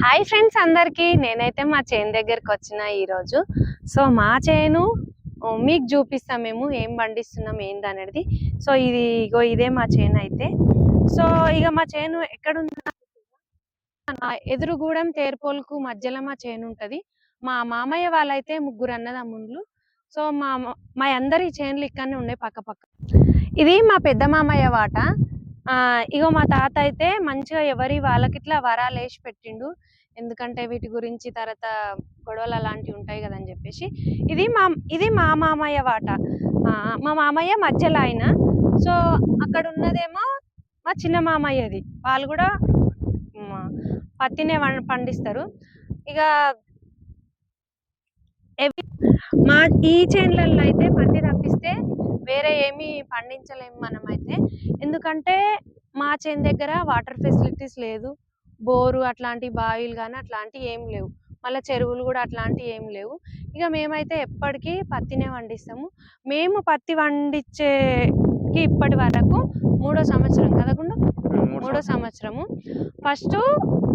Hi friends అందరికీ. నేనైతే మా చేను దగ్గరికి వచ్చిన ఈరోజు. సో మా చేను మీకు చూపిస్తాం మేము ఏం పండిస్తున్నాం ఏంది అనేది. సో ఇది ఇగో ఇదే మా చేను అయితే. సో ఇక మా చేను ఎక్కడున్నా ఎదురుగూడెం తేర్పోలుకు తేర్పోల్కు మధ్యలో మా చేను ఉంటుంది. మా మామయ్య వాళ్ళైతే ముగ్గురు అన్నదమ్ముళ్ళు. సో మా మా అందరి చేనులు ఇక్కడనే ఉండే పక్క పక్క. ఇది మా పెద్ద మామయ్య వాట. ఇగో మా తాత అయితే మంచిగా ఎవరి వాళ్ళకి ఇట్లా వరాలు వేసి పెట్టిండు. ఎందుకంటే వీటి గురించి తర్వాత గొడవలు అలాంటివి ఉంటాయి కదని చెప్పేసి. ఇది మా ఇది మా మామయ్య వాట. మా మామయ్య మధ్యలో ఆయన. సో అక్కడ ఉన్నదేమో మా చిన్న మామయ్యది. వాళ్ళు కూడా పత్తినే పండిస్తారు. ఇక మా ఈ చేన్లలో అయితే పత్తి తప్పిస్తే వేరే ఏమీ పండించలేము మనం అయితే ఎందుకంటే మా చేను దగ్గర వాటర్ ఫెసిలిటీస్ లేదు. బోరు అట్లాంటి బావిలు కానీ అట్లాంటివి ఏం లేవు. మళ్ళీ చెరువులు కూడా అట్లాంటివి ఏం లేవు. ఇక మేమైతే ఎప్పటికీ పత్తినే పండిస్తాము మేము పత్తి పండించేకి ఇప్పటి వరకు మూడో సంవత్సరం కదకుండా మూడో సంవత్సరము. ఫస్ట్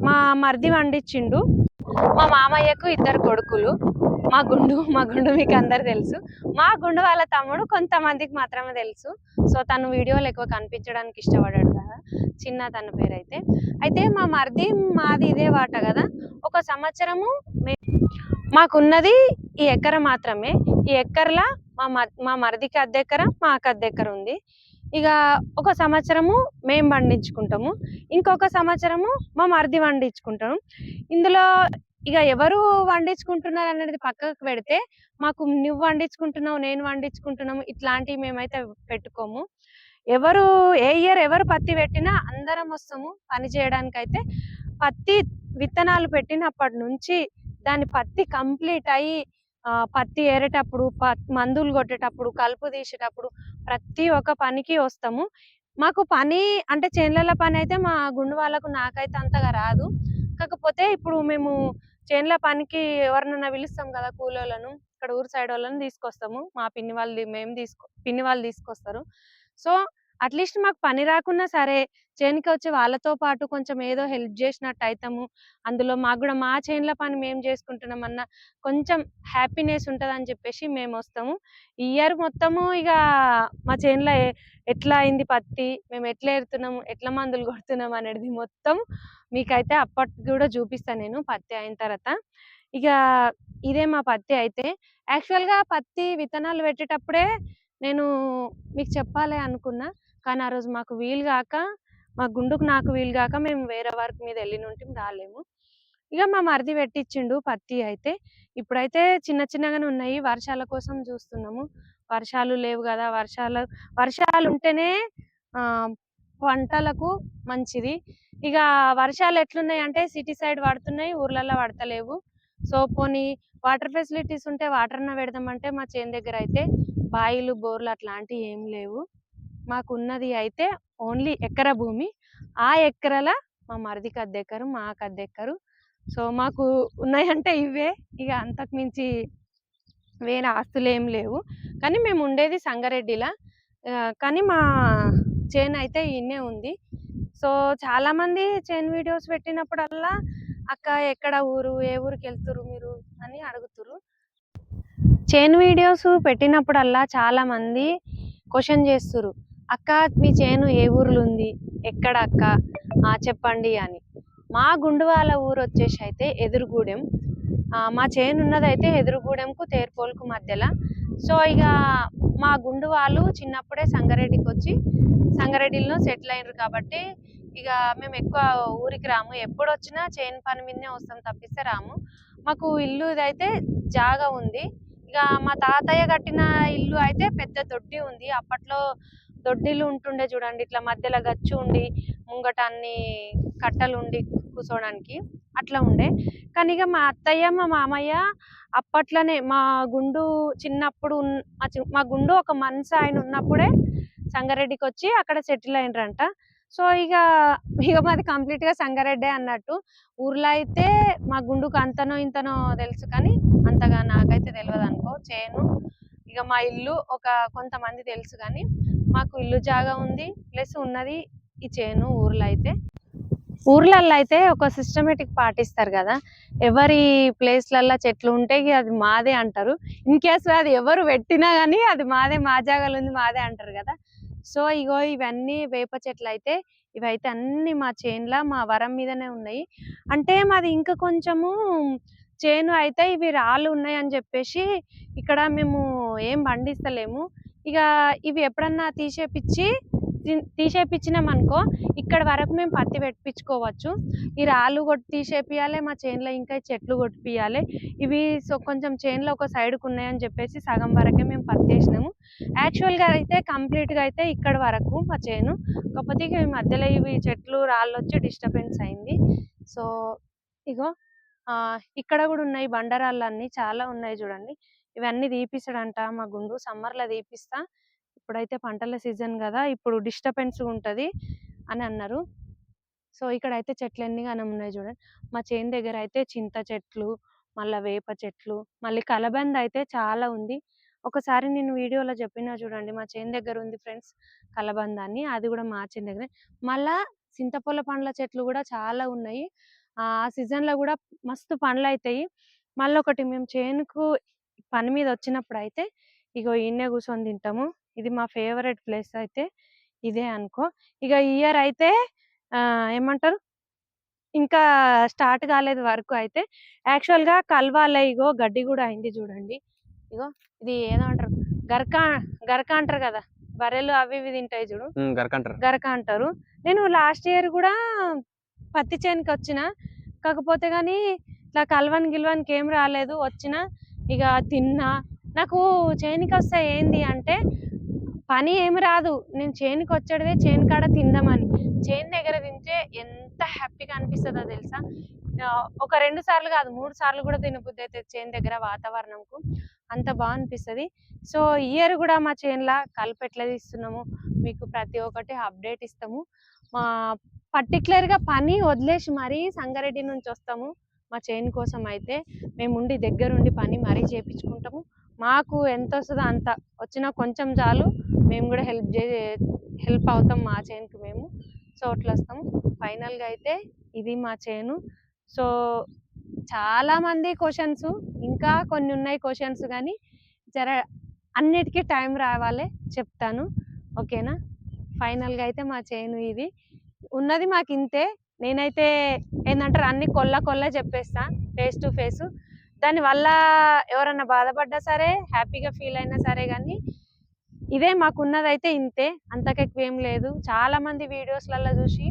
మా మరిది పండించిండు మా మామయ్యకు ఇద్దరు కొడుకులు. మా గుండు మా గుండు మీకు అందరు తెలుసు. మా గుండు వాళ్ళ తమ్ముడు కొంతమందికి మాత్రమే తెలుసు. సో తను వీడియోలు ఎక్కువ కనిపించడానికి ఇష్టపడాడు కదా. చిన్న తన పేరు అయితే అయితే మా మరిది మాది ఇదే వాట కదా. ఒక సంవత్సరము మే- మాకున్నది ఈ ఎకర మాత్రమే. ఈ ఎక్కర్లా మా మ- మా మరిదికి అద్దె ఎక్కర మాకు అద్దె ఉంది. ఇక ఒక సంవత్సరము మేము పండించుకుంటాము. ఇంకొక సంవత్సరము మా మరిది పండించుకుంటాము. ఇందులో ఇక ఎవరు వండించుకుంటున్నారు అనేది పక్కకు పెడితే మాకు నువ్వు వండించుకుంటున్నావు నేను వండించుకుంటున్నాము ఇట్లాంటివి మేమైతే పెట్టుకోము. ఎవరు ఏ ఇయర్ ఎవరు పత్తి పెట్టినా అందరం వస్తాము పని చేయడానికి అయితే పత్తి విత్తనాలు పెట్టినప్పటి నుంచి దాని పత్తి కంప్లీట్ అయ్యి పత్తి ఏరేటప్పుడు ప- మందులు కొట్టేటప్పుడు కలుపు తీసేటప్పుడు ప్రతి ఒక్క పనికి వస్తాము. మాకు పని అంటే చేనులలో పని అయితే మా గుండు వాళ్ళకు నాకైతే అంతగా రాదు. కాకపోతే ఇప్పుడు మేము చేన్ల పనికి ఎవరినైనా పిలుస్తాం కదా కూలోళ్ళను ఇక్కడ ఊరు సైడ్ వాళ్ళని తీసుకొస్తాము. మా పిన్ని వాళ్ళు మేము తీసుకో పిన్ని వాళ్ళు తీసుకొస్తారు. సో అట్లీస్ట్ మాకు పని రాకున్నా సరే చేనుకి వచ్చి వాళ్ళతో పాటు కొంచెం ఏదో హెల్ప్ చేసినట్టు అవుతాము అందులో మాకు కూడా మా చేనుల పని మేము చేసుకుంటున్నాం అన్న కొంచెం హ్యాపీనెస్ ఉంటుంది అని చెప్పేసి మేము వస్తాము. ఈ ఇయర్ మొత్తము ఇక మా చేనులో ఎట్లా అయింది పత్తి మేము ఎట్లా ఎడుతున్నాము ఎట్లా మందులు కొడుతున్నాం అనేది మొత్తం మీకైతే అప్పటికి కూడా చూపిస్తాను నేను పత్తి అయిన తర్వాత. ఇక ఇదే మా పత్తి అయితే యాక్చువల్గా పత్తి విత్తనాలు పెట్టేటప్పుడే నేను మీకు చెప్పాలి అనుకున్నా. కానీ ఆ రోజు మాకు వీలు కాక మా గుండుకు నాకు వీలు కాక మేము వేరే వర్క్ మీద వెళ్ళి నుండి రాలేము. ఇక మా మరిది పెట్టించిండు పత్తి అయితే ఇప్పుడైతే చిన్న చిన్నగానే ఉన్నాయి. వర్షాల కోసం చూస్తున్నాము. వర్షాలు లేవు కదా వర్షాలు వర్షాలు ఉంటేనే పంటలకు మంచిది. ఇక వర్షాలు ఎట్లున్నాయి అంటే సిటీ సైడ్ పడుతున్నాయి ఊర్లలో పడతలేవు. సో పోనీ వాటర్ ఫెసిలిటీస్ ఉంటే వాటర్ అన్న పెడదామంటే మా చేను దగ్గర అయితే బాయిలు బోర్లు అట్లాంటివి ఏం లేవు. మాకున్నది అయితే ఓన్లీ ఎకర భూమి. ఆ ఎకరల మా మరిదికి అద్దె ఎకరు మాకు అద్దెక్కరు. సో మాకు ఉన్నాయంటే ఇవే. ఇక అంతకు మించి వేరే ఆస్తులు ఏం లేవు. కానీ మేము ఉండేది సంగారెడ్డిలా. కానీ మా చేను అయితే ఇన్నే ఉంది. సో చాలామంది చేన్ చేను వీడియోస్ పెట్టినప్పుడల్లా అక్క ఎక్కడ ఊరు? ఏ ఊరికి వెళ్తురు మీరు? అని అడుగుతురు చేను వీడియోస్ పెట్టినప్పుడల్లా చాలామంది క్వశ్చన్ చేస్తురు అక్క మీ చేను ఏ ఊర్లో ఉంది ఎక్కడ అక్క? ఆ, చెప్పండి అని. మా గుండువాల ఊరు వచ్చేసి అయితే ఎదురుగుడెం. మా చేను ఉన్నదైతే ఎదురుగుడెంకు తేర్పోల్కు మధ్యలో. సో ఇక మా గుండు వాళ్ళు చిన్నప్పుడే సంగారెడ్డికి వచ్చి సంగారెడ్డిలో సెటిల్ అయినారు కాబట్టి ఇక మేము ఎక్కువ ఊరికి రాము. ఎప్పుడు వచ్చినా చేను పని మీదనే వస్తాం తప్పిస్తే రాము. మాకు ఇల్లు అయితే జాగా ఉంది. ఇక మా తాతయ్య కట్టిన ఇల్లు అయితే పెద్ద దొడ్డి ఉంది. అప్పట్లో దొడ్డిలు ఉంటుండే చూడండి. ఇట్లా మధ్యలో గచ్చు ఉండి ముంగట అన్ని కట్టలు ఉండి కూర్చోడానికి అట్లా ఉండే. కానీ ఇక మా అత్తయ్య మా మామయ్య అప్పట్లోనే మా గుండు చిన్నప్పుడు మా గుండు ఒక మనసు ఆయన ఉన్నప్పుడే సంగారెడ్డికి వచ్చి అక్కడ సెటిల్ అయినరంట. సో ఇక ఇక మాది కంప్లీట్గా అన్నట్టు. ఊర్లో అయితే మా గుండుకు అంతనో ఇంతనో తెలుసు కానీ అంతగా నాకైతే తెలియదు అనుకో చేను ఇక మా ఇల్లు ఒక కొంతమంది తెలుసు కానీ మాకు ఇల్లు జాగా ఉంది ప్లస్ ఉన్నది ఈ చేను ఊర్లో అయితే ఊర్లల్లో అయితే ఒక సిస్టమేటిక్ పాటిస్తారు కదా ఎవరి ప్లేస్లల్లో చెట్లు ఉంటే అది మాదే అంటారు. ఇన్ కేస్ అది ఎవరు పెట్టినా కానీ అది మాదే మా జాగాలో ఉంది మాదే అంటారు కదా. సో ఇగో ఇవన్నీ వేప చెట్లు అయితే ఇవైతే అన్ని మా చేన్లా మా వరం మీదనే ఉన్నాయి. అంటే మాది ఇంకా కొంచెము చేను అయితే ఇవి రాళ్ళు ఉన్నాయి అని చెప్పేసి ఇక్కడ మేము ఏం పండిస్తలేము. ఇక ఇవి ఎప్పుడన్నా తీసేపిచ్చి తీ- తీసేపిచ్చినాం అనుకో ఇక్కడ వరకు మేము పత్తి పెట్టించుకోవచ్చు. ఈ రాళ్ళు కొట్టి తీసేపియాలి మా చేనులో ఇంకా చెట్లు కొట్టిపియాలి ఇవి సో కొంచెం చేనులో ఒక సైడ్కు ఉన్నాయని చెప్పేసి సగం వరకే మేము పత్తి వేసినాము. యాక్చువల్గా అయితే కంప్లీట్గా అయితే ఇక్కడ వరకు మా చేను. కాకపోతే ఈ మధ్యలో ఇవి చెట్లు రాళ్ళు వచ్చి డిస్టర్బెన్స్ అయింది. సో ఇగో ఇక్కడ కూడా ఉన్నాయి బండరాళ్ళు అన్నీ చాలా ఉన్నాయి చూడండి. ఇవన్నీ తీపిస్తాడంట మా గుండు. సమ్మర్లో తీపిస్తా. ఇప్పుడైతే పంటల సీజన్ కదా ఇప్పుడు డిస్టర్బెన్స్ ఉంటుంది అని అన్నారు. సో ఇక్కడ అయితే చెట్లు ఎన్ని కానీ ఉన్నాయి చూడండి. మా చేను దగ్గర అయితే చింత చెట్లు మళ్ళా వేప చెట్లు మళ్ళీ కలబంద అయితే చాలా ఉంది. ఒకసారి నేను వీడియోలో చెప్పిన చూడండి మా చేను దగ్గర ఉంది ఫ్రెండ్స్ కలబంద అని అది కూడా మా చేను దగ్గర. మళ్ళా చింతపూల పండ్ల చెట్లు కూడా చాలా ఉన్నాయి. ఆ సీజన్లో కూడా మస్తు పండ్లు అవుతాయి మళ్ళీ ఒకటి మేము చేనుకు పని మీద వచ్చినప్పుడు అయితే ఇగో ఈయనే కూర్చొని తింటాము. ఇది మా ఫేవరెట్ ప్లేస్ అయితే ఇదే అనుకో. ఇక ఇయర్ అయితే ఏమంటారు? ఇంకా స్టార్ట్ కాలేదు వరకు అయితే యాక్చువల్గా కలవాలే ఇగో గడ్డి కూడా అయింది చూడండి. ఇగో ఇది ఏమంటారు గరక గరక అంటారు కదా? బర్రెలు అవి ఇవి తింటాయి చూడు. గరక అంటారు. నేను లాస్ట్ ఇయర్ కూడా పత్తి చేనుకి వచ్చిన కాకపోతే గానీ ఇట్లా కలవని గిలవనికి ఏం రాలేదు. వచ్చిన ఇక తిన్నా. నాకు చేనికి వస్తే ఏంది అంటే పని ఏమి రాదు. నేను చేనుకి వచ్చేదే చేను కాడ తిందామని. చేను దగ్గర తింటే ఎంత హ్యాపీగా అనిపిస్తుందో తెలుసా? ఒక రెండు సార్లు కాదు మూడు సార్లు కూడా తినబుద్ధి అయితే చేను దగ్గర వాతావరణంకు అంత బాగా అనిపిస్తుంది. సో ఇయర్ కూడా మా చేనులా కలుపు ఎట్లా తీస్తున్నాము? మీకు ప్రతి ఒక్కటి అప్డేట్ ఇస్తాము. మా పర్టికులర్గా పని వదిలేసి మరీ సంగారెడ్డి నుంచి వస్తాము. మా చైన్ కోసం అయితే మేము ఉండి దగ్గరుండి పని మరీ చేపించుకుంటాము. మాకు ఎంత వస్తుందో అంత. వచ్చిన కొంచెం చాలు. మేము కూడా హెల్ప్ చే హెల్ప్ అవుతాం మా చైన్కి మేము. సో అట్లా వస్తాము. ఫైనల్గా అయితే ఇది మా చైను. సో చాలామంది క్వశ్చన్స్ ఇంకా కొన్ని ఉన్నాయి క్వశ్చన్స్ కానీ జర అన్నిటికీ టైం రావాలి చెప్తాను. ఓకేనా? ఫైనల్గా అయితే మా చేను ఇది. ఉన్నది మాకు ఇంతే నేనైతే ఏంటంటారు అన్ని కొల్ల కొల్ల చెప్పేస్తా ఫేస్ టు ఫేస్ దాని వల్ల ఎవరన్నా బాధపడ్డా సరే హ్యాపీగా ఫీల్ అయినా సరే కానీ ఇదే మాకున్నదైతే ఇంతే. అంతకు ఎక్కువ ఏం లేదు. చాలా మంది వీడియోస్లలో చూసి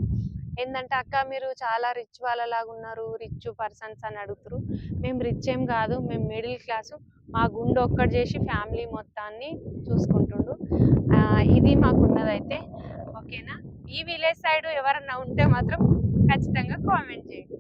ఏంటంటే అక్క మీరు చాలా రిచ్ వాళ్ళలాగా ఉన్నారు రిచ్ పర్సన్స్ అని అడుగుతారు మేము రిచ్ ఏం కాదు మేము మిడిల్ క్లాసు మా గుండె ఒక్కటి చేసి ఫ్యామిలీ మొత్తాన్ని చూసుకుంటుండు. ఇది మాకున్నదైతే. ఓకేనా? ఈ విలేజ్ సైడ్ ఎవరన్నా ఉంటే మాత్రం ఖచ్చితంగా కామెంట్ చేయండి.